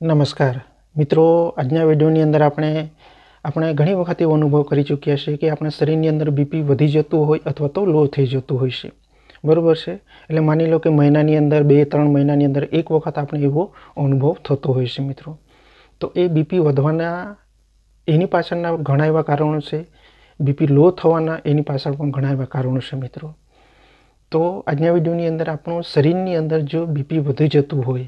નમસ્કાર. મિત્રો, આજના વિડીયોની અંદર આપણે આપણે ઘણી વખત એવો અનુભવ કરી ચૂક્યા છે કે આપણા શરીરની અંદર બીપી વધી જતું હોય અથવા તો લો થઈ જતું હોય છે. બરાબર છે? એટલે માની લો કે મહિનાની અંદર, બે, ત્રણ મહિનાની અંદર એક વખત આપણે એવો અનુભવ થતો હોય છે, મિત્રો. તો એ બીપી વધવાના, એની પાછળના ઘણા એવા કારણો છે. બીપી લો થવાના, એની પાછળ પણ ઘણા એવા કારણો છે, મિત્રો. તો આજના વિડીયોની અંદર આપણું શરીરની અંદર જો બીપી વધી જતું હોય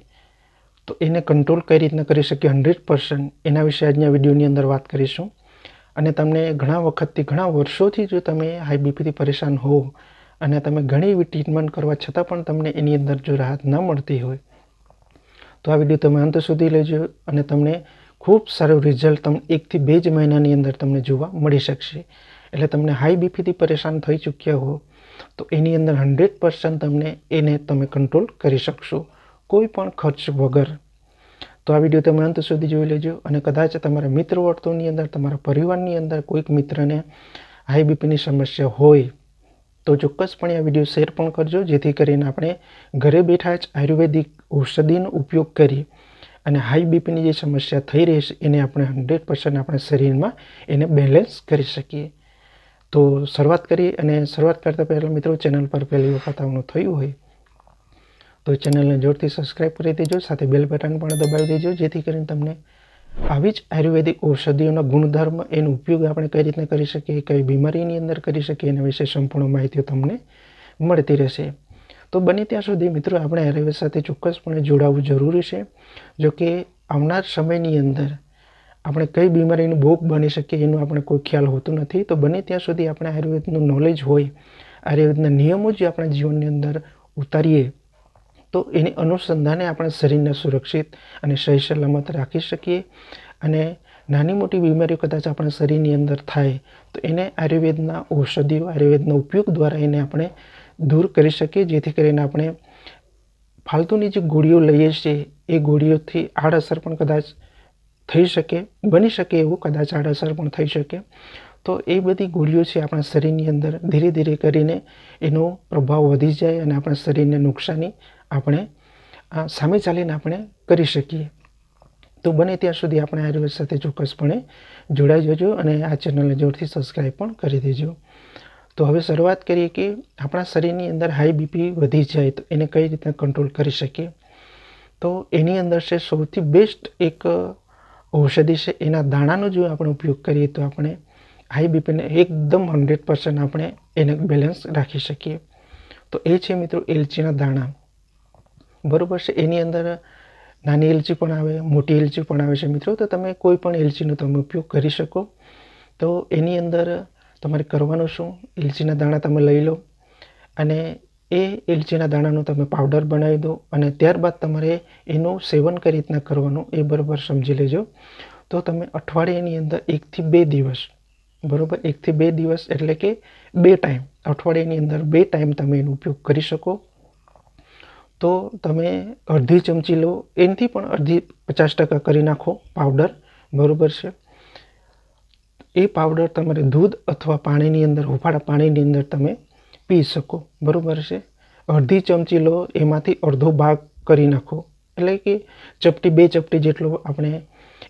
તો એને કંટ્રોલ કઈ રીતના કરી શકીએ? હંડ્રેડ પર્સન્ટ એના વિશે આજના વિડીયોની અંદર વાત કરીશું. અને તમને ઘણા વખતથી, ઘણા વર્ષોથી જો તમે હાઈ બીપીથી પરેશાન હો અને તમે ઘણી એવી ટ્રીટમેન્ટ કરવા છતાં પણ તમને એની અંદર જો રાહત ન મળતી હોય, તો આ વીડિયો તમે અંત સુધી લેજો અને તમને ખૂબ સારું રિઝલ્ટ તમને એકથી બે જ મહિનાની અંદર તમને જોવા મળી શકશે. એટલે તમને હાઈ બીપીથી પરેશાન થઈ ચૂક્યા હો, તો એની અંદર હંડ્રેડ પર્સન્ટ તમને એને તમે કંટ્રોલ કરી શકશો. કોઈ પણ ખર્ચ વગર. તો આ વીડિયો તમે અંત સુધી જોઈ લેજો અને કદાચ તમારા મિત્ર વર્તુળની અંદર, તમારા પરિવારની અંદર કોઈક મિત્રને હાઈ બીપીની સમસ્યા હોય, તો ચોક્કસપણે આ વીડિયો શેર પણ કરજો, જેથી કરીને આપણે ઘરે બેઠા જ આયુર્વેદિક ઔષધિનો ઉપયોગ કરી અને હાઈ બીપીની જે સમસ્યા થઈ રહી છે, એને આપણે હંડ્રેડ પર્સન્ટ આપણા શરીરમાં એને બેલેન્સ કરી શકીએ. તો શરૂઆત કરી અને શરૂઆત કરતાં પહેલાં મિત્રો ચેનલ પર પહેલી વખત આવવાનું થયું હોય તો ચેનલને જોરથી સબસ્ક્રાઈબ કરી દેજો, સાથે બેલ બટન પણ દબાવી દેજો, જેથી કરીને તમને આવી જ આયુર્વેદિક ઔષધિઓના ગુણધર્મ એનો ઉપયોગ આપણે કઈ રીતના કરી શકીએ, કઈ બીમારીની અંદર કરી શકીએ, એના વિશે સંપૂર્ણ માહિતીઓ તમને મળતી રહેશે. તો બને ત્યાં સુધી મિત્રો આપણે આયુર્વેદ સાથે ચોક્કસપણે જોડાવવું જરૂરી છે. જો કે આવનાર સમયની અંદર આપણે કઈ બીમારીનું ભોગ બની શકીએ એનું આપણે કોઈ ખ્યાલ હોતો નથી. તો બને ત્યાં સુધી આપણે આયુર્વેદનું નોલેજ હોય, આયુર્વેદના નિયમો જે આપણા જીવનની અંદર ઉતારીએ તો એની અનુસંધાને આપણે શરીરને સુરક્ષિત અને સહી સલામત રાખી શકીએ અને નાની મોટી બીમારીઓ કદાચ આપણા શરીરની અંદર થાય, તો એને આયુર્વેદના ઔષધિઓ, આયુર્વેદના ઉપયોગ દ્વારા એને આપણે દૂર કરી શકીએ, જેથી કરીને આપણે ફાલતુની જે ગોળીઓ લઈએ છીએ, એ ગોળીઓથી આડઅસર પણ કદાચ થઈ શકે, બની શકે એવું કદાચ આડઅસર પણ થઈ શકે. તો એ બધી ગોળીઓ છે આપણા શરીરની અંદર ધીરે ધીરે કરીને એનો પ્રભાવ વધી જાય અને આપણા શરીરને નુકસાની આપણે સામે ચાલીને આપણે કરી શકીએ. તો બને ત્યાં સુધી આપણે આયુર્વેદ સાથે ચોક્કસપણે જોડાઈ જજો અને આ ચેનલને જોરથી સબસ્ક્રાઈબ પણ કરી દેજો. તો હવે શરૂઆત કરીએ કે આપણા શરીરની અંદર હાઈ બીપી વધી જાય તો એને કઈ રીતના કંટ્રોલ કરી શકીએ? તો એની અંદર છે સૌથી બેસ્ટ એક ઔષધિ છે, એના દાણાનો જો આપણે ઉપયોગ કરીએ તો આપણે હાઈ બીપીને એકદમ હંડ્રેડ પર્સન્ટ આપણે એને બેલેન્સ રાખી શકીએ. તો એ છે મિત્રો એલચીના દાણા. બરાબર છે? એની અંદર નાની એલચી પણ આવે, મોટી એલચી પણ આવે છે મિત્રો. તો તમે કોઈ પણ એલચીનો તમે ઉપયોગ કરી શકો. તો એની અંદર તમારે કરવાનું શું? એલચીના દાણા તમે લઈ લો અને એ એલચીના દાણાનો તમે પાવડર બનાવી દો અને ત્યારબાદ તમારે એનું સેવન કઈ રીતના કરવાનું એ બરાબર સમજી લેજો. તો તમે અઠવાડિયાની અંદર એકથી બે દિવસ, બરાબર? એકથી બે દિવસ એટલે કે બે ટાઈમ, અઠવાડિયાની અંદર બે ટાઈમ તમે એનો ઉપયોગ કરી શકો. તો તમે અડધી ચમચી લો. એનાથી પણ અડધી પચાસ ટકા કરી નાખો પાવડર બરાબર છે? એ પાવડર તમારે દૂધ અથવા પાણીની અંદર, હુફાળા પાણીની અંદર તમે પી શકો. બરાબર છે? અડધી ચમચી લો, એમાંથી અડધો ભાગ કરી નાખો. એટલે કે ચપટી, બે ચપટી જેટલો આપણે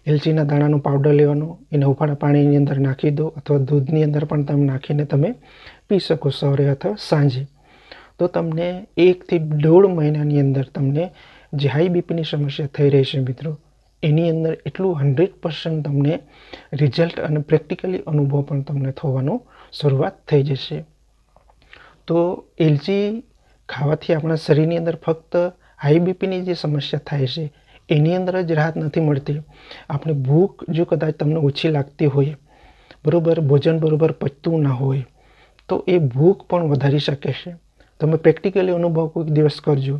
એલચીના દાણાનો પાવડર લેવાનો, એને હુફાળા પાણીની અંદર નાખી દો અથવા દૂધની અંદર પણ તમે નાખીને તમે પી શકો, સવારે અથવા સાંજે. તો તમને એકથી દોઢ મહિનાની અંદર તમને જે હાઈ બીપીની સમસ્યા થઈ રહી છે મિત્રો, એની અંદર એટલું હંડ્રેડ પર્સન્ટ તમને રિઝલ્ટ અને પ્રેક્ટિકલી અનુભવ પણ તમને થવાનો શરૂઆત થઈ જશે. તો એલચી ખાવાથી આપણા શરીરની અંદર ફક્ત હાઈ બીપીની જે સમસ્યા થાય છે, એની અંદર જ રાહત નથી મળતી. આપણે ભૂખ જો કદાચ તમને ઓછી લાગતી હોય, બરાબર, ભોજન બરાબર પચતું ના હોય, તો એ ભૂખ પણ વધારી શકે છે. તમે પ્રેક્ટિકલી અનુભવ કોઈક દિવસ કરજો.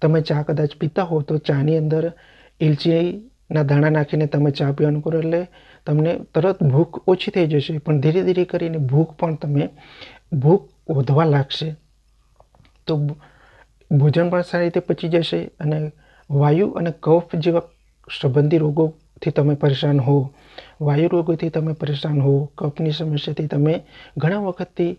તમે ચા કદાચ પીતા હો તો ચાની અંદર એલચીના દાણા નાખીને તમે ચા પીવાનું કરો એટલે તમને તરત ભૂખ ઓછી થઈ જશે. પણ ધીરે ધીરે કરીને ભૂખ પણ તમે, ભૂખ વધવા લાગશે. તો ભોજન પણ સારી રીતે પચી જશે અને વાયુ અને કફ જેવા સંબંધી રોગોથી તમે પરેશાન હો વાયુ રોગોથી તમે પરેશાન હો કફની સમસ્યાથી તમે ઘણા વખતથી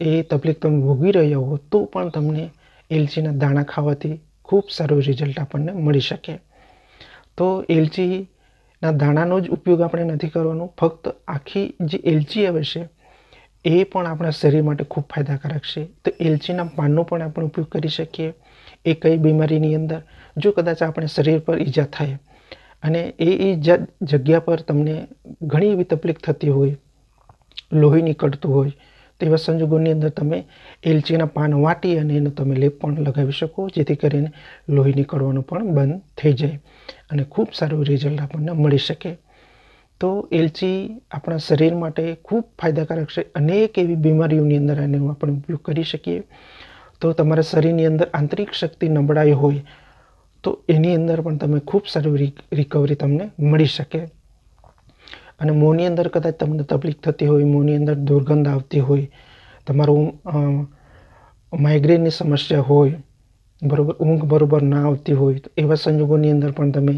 એ તકલીફ તમે ભોગવી રહ્યા હો તો પણ તમને એલચીના દાણા ખાવાથી ખૂબ સારું રિઝલ્ટ આપણને મળી શકે. તો એલચીના દાણાનો જ ઉપયોગ આપણે નથી કરવાનો, ફક્ત આખી જે એલચી આવે છે, એ પણ આપણા શરીર માટે ખૂબ ફાયદાકારક છે. તો એલચીના પાનનો પણ આપણે ઉપયોગ કરી શકીએ, એ કઈ બીમારીની અંદર, જો કદાચ આપણે શરીર પર ઈજા થાય અને એ એ જગ્યા પર તમને ઘણી એવી તકલીફ થતી હોય, લોહી નીકળતું હોય તેવા સંજોગોની અંદર તમે એલચીના પાન વાટી અને એનો તમે લેપ પણ લગાવી શકો, જેથી કરીને લોહી નીકળવાનું પણ બંધ થઈ જાય અને ખૂબ સારું રિઝલ્ટ આપણને મળી શકે. તો એલચી આપણા શરીર માટે ખૂબ ફાયદાકારક છે. અનેક એવી બીમારીઓની અંદર એનો આપણે ઉપયોગ કરી શકીએ. તો તમારા શરીરની અંદર આંતરિક શક્તિ નબળાઈ હોય તો એની અંદર પણ તમે ખૂબ સારી રિકવરી તમને મળી શકે. અને મોંની અંદર કદાચ તમને તકલીફ થતી હોય, મોંની અંદર દુર્ગંધ આવતી હોય, તમારું માઇગ્રેનની સમસ્યા હોય, બરાબર, ઊંઘ બરાબર ના આવતી હોય, તો એવા સંજોગોની અંદર પણ તમે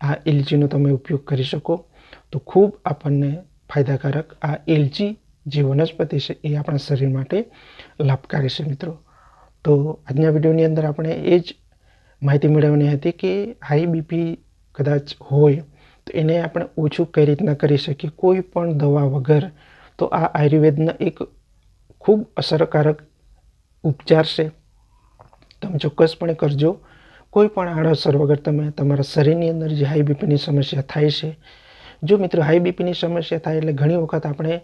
આ એલચીનો તમે ઉપયોગ કરી શકો. તો ખૂબ આપણને ફાયદાકારક આ એલચી જે વનસ્પતિ છે એ આપણા શરીર માટે લાભકારી છે મિત્રો. તો આજના વિડીયોની અંદર આપણે એ જ માહિતી મેળવવાની હતી કે હાઈ બીપી કદાચ હોય, તો એને આપણે ઓછું કઈ રીતના કરી શકીએ? કોઈ પણ દવા વગર. તો આ આયુર્વેદના એક ખૂબ અસરકારક ઉપચાર છે. તમે ચોક્કસપણે કરજો. કોઈ પણ આડઅસર વગર તમે તમારા શરીરની અંદર જે હાઈ બીપીની સમસ્યા થાય છે. જો મિત્રો હાઈ બીપીની સમસ્યા થાય એટલે ઘણી વખત આપણે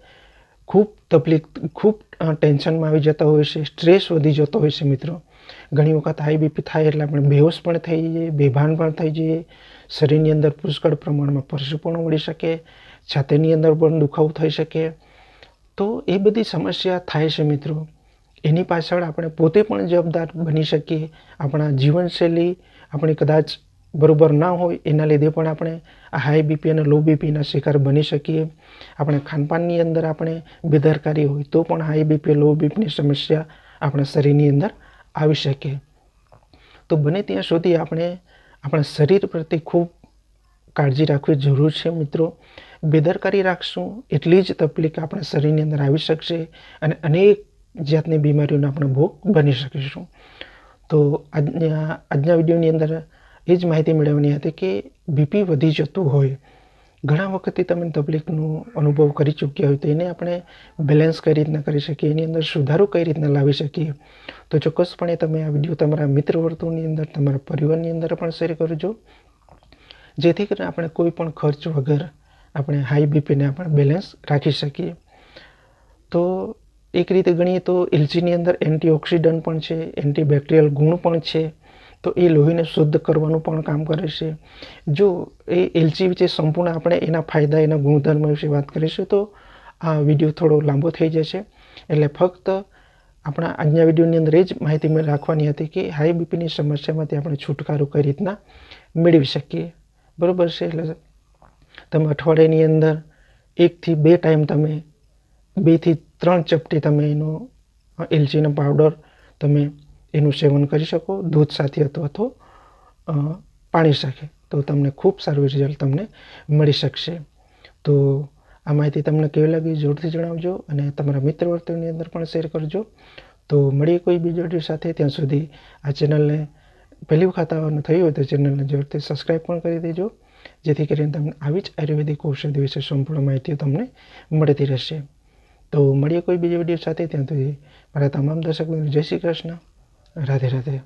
ખૂબ તકલીફ, ખૂબ ટેન્શનમાં આવી જતા હોય છે, સ્ટ્રેસ વધી જતો હોય છે મિત્રો. ઘણી વખત હાઈ બીપી થાય એટલે આપણે બેહોશ પણ થઈ જઈએ, બેભાન પણ થઈ જઈએ. શરીરની અંદર પુષ્કળ પ્રમાણમાં પરસેવો પણ વળી શકે છાતીની અંદર પણ દુખાવો થઈ શકે. તો એ બધી સમસ્યા થાય છે મિત્રો. એની પાછળ આપણે પોતે પણ જવાબદાર બની શકીએ. આપણા જીવનશૈલી આપણી કદાચ બરાબર ના હોય, એના લીધે પણ આપણે હાઈ બીપી અને લો બીપીના શિકાર બની શકીએ. આપણે ખાનપાનની અંદર આપણે બેદરકારી હોય તો પણ હાઈ બીપી લો બીપીની સમસ્યા આપણા શરીરની અંદર આવી શકે. તો બને ત્યાં સુધી આપણે આપણા શરીર પ્રત્યે ખૂબ કાળજી રાખવી જરૂર છે મિત્રો. બેદરકારી રાખશું એટલી જ તકલીફ આપણા શરીરની અંદર આવી શકશે અને અનેક જાતની બીમારીઓનો આપણે ભોગ બની શકીશું. તો આજના આજના વિડીયોની અંદર એ જ માહિતી મેળવવાની હતી કે બીપી વધી જતું હોય. ઘણા વખતથી તમે તકલીફનો અનુભવ કરી ચૂક્યા હોય તો એને આપણે બેલેન્સ કઈ રીતના કરી શકીએ? એની અંદર સુધારો કઈ રીતના લાવી શકીએ? તો ચોક્કસપણે તમે આ વીડિયો તમારા મિત્ર વર્તુળની અંદર, તમારા પરિવારની અંદર પણ શેર કરજો. જેથી કરીને આપણે કોઈ પણ ખર્ચ વગર આપણે હાઈ બીપીને આપણે બેલેન્સ રાખી શકીએ. તો એક રીતે ગણીએ તો એલચીની અંદર એન્ટીઓક્સિડન્ટ પણ છે એન્ટીબેક્ટેરિયલ ગુણ પણ છે. તો એ લોહીને શુદ્ધ કરવાનું પણ કામ કરે છે. જો એ એલચી વિશે સંપૂર્ણ આપણે એના ફાયદા, એના ગુણધર્મ વિશે વાત કરીશું, તો આ વીડિયો થોડો લાંબો થઈ જશે. એટલે ફક્ત આપણા આજના વિડીયોની અંદર એ જ માહિતી મેં રાખવાની હતી કે હાઈ બીપીની સમસ્યામાંથી આપણે છુટકારો કઈ રીતના મેળવી શકીએ. બરાબર છે? એટલે તમે અઠવાડિયાની અંદર એકથી બે ટાઈમ તમે, બેથી ત્રણ ચપટી તમે એનો એલચીનો પાવડર તમે એનું સેવન કરી શકો, દૂધ સાથે અથવા તો પાણી સાથે. તો તમને ખૂબ સારું રિઝલ્ટ તમને મળી શકશે. તો આ માહિતી તમને કેવી લાગી જોરથી જણાવજો અને તમારા મિત્ર વર્તુળની અંદર પણ શેર કરજો. તો મળીએ કોઈ બીજો વીડિયો સાથે. ત્યાં સુધી આ ચેનલને પહેલી વખત આવવાનું થયું હોય તો ચેનલને જરૂરથી સબસ્ક્રાઈબ પણ કરી દેજો, જેથી કરીને તમને આવી જ આયુર્વેદિક ઔષધિ વિશે સંપૂર્ણ માહિતી તમને મળતી રહેશે. તો મળીએ કોઈ બીજો વીડિયો સાથે. ત્યાં સુધી મારા તમામ દર્શકોને જય શ્રી કૃષ્ણ. રાધે રાધે.